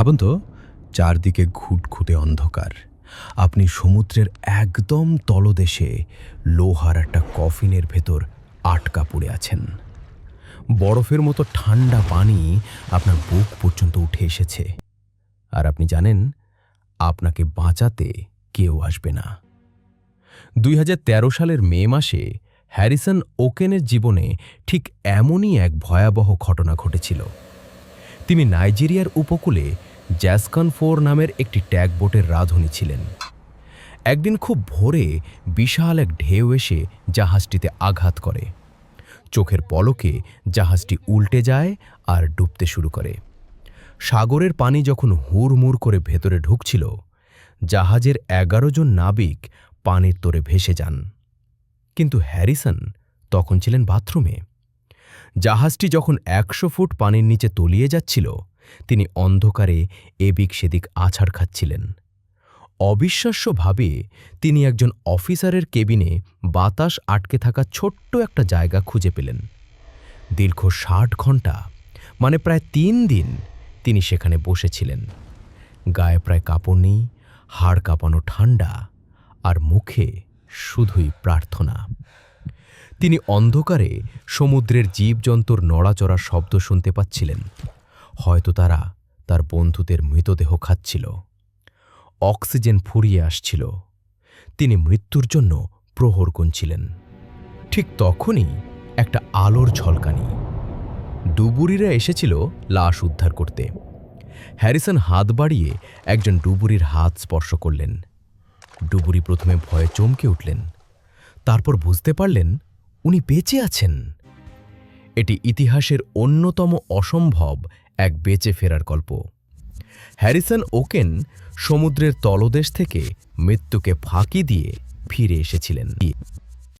ভাবুন তো, চারদিকে ঘুটঘুটে অন্ধকার। আপনি সমুদ্রের একদম তলদেশে লোহার একটা কফিনের ভেতর আটকা পড়ে আছেন। বরফের মতো ঠান্ডা পানি আপনার বুক পর্যন্ত উঠে এসেছে। আর আপনি জানেন, আপনাকে বাঁচাতে কেউ আসবে না। দুই হাজার তেরো সালের মে মাসে হ্যারিসন ওকেনের জীবনে ঠিক এমনই এক ভয়াবহ ঘটনা ঘটেছিল। তিনি নাইজেরিয়ার উপকূলে জ্যাসকন ফোর নামের একটি ট্যাগবোটের রাঁধুনি ছিলেন। একদিন খুব ভোরে বিশাল এক ঢেউ এসে জাহাজটিতে আঘাত করে। চোখের পলকে জাহাজটি উল্টে যায় আর ডুবতে শুরু করে। সাগরের পানি যখন হুড়মুড় করে ভেতরে ঢুকছিল, জাহাজের এগারো জন নাবিক পানির তোরে ভেসে যান। কিন্তু হ্যারিসন তখন ছিলেন বাথরুমে। জাহাজটি যখন একশো ফুট পানির নিচে তলিয়ে যাচ্ছিল তিনি অন্ধকারে এদিক সেদিক আছাড় খাচ্ছিলেন। অবিশ্বাস্যভাবে তিনি একজন অফিসারের কেবিনে বাতাস আটকে থাকা ছোট্ট একটা জায়গা খুঁজে পেলেন। দীর্ঘ ষাট ঘণ্টা মানে প্রায় তিন দিন, তিনি সেখানে বসেছিলেন। গায়ে প্রায় কাপড় নেই, হাড় কাঁপানো ঠান্ডা, আর মুখে শুধুই প্রার্থনা। তিনি অন্ধকারে সমুদ্রের জীবজন্তুর নড়াচড়ার শব্দ শুনতে পাচ্ছিলেন। হয়তো তারা তার বন্ধুদের মৃতদেহ খাচ্ছিল। অক্সিজেন ফুরিয়ে আসছিল। তিনি মৃত্যুর জন্য প্রহর গুনছিলেন। ঠিক তখনই একটা আলোর ঝলকানি। ডুবুরিরা এসেছিল লাশ উদ্ধার করতে। হ্যারিসন হাত বাড়িয়ে একজন ডুবুরির হাত স্পর্শ করলেন। ডুবুরি প্রথমে ভয়ে চমকে উঠলেন। তারপর বুঝতে পারলেন, উনি বেঁচে আছেন। এটি ইতিহাসের অন্যতম অসম্ভব এক বেঁচে ফেরার গল্প। হ্যারিসন ওকেন সমুদ্রের তলদেশ থেকে মৃত্যুকে ফাঁকি দিয়ে ফিরে এসেছিলেন।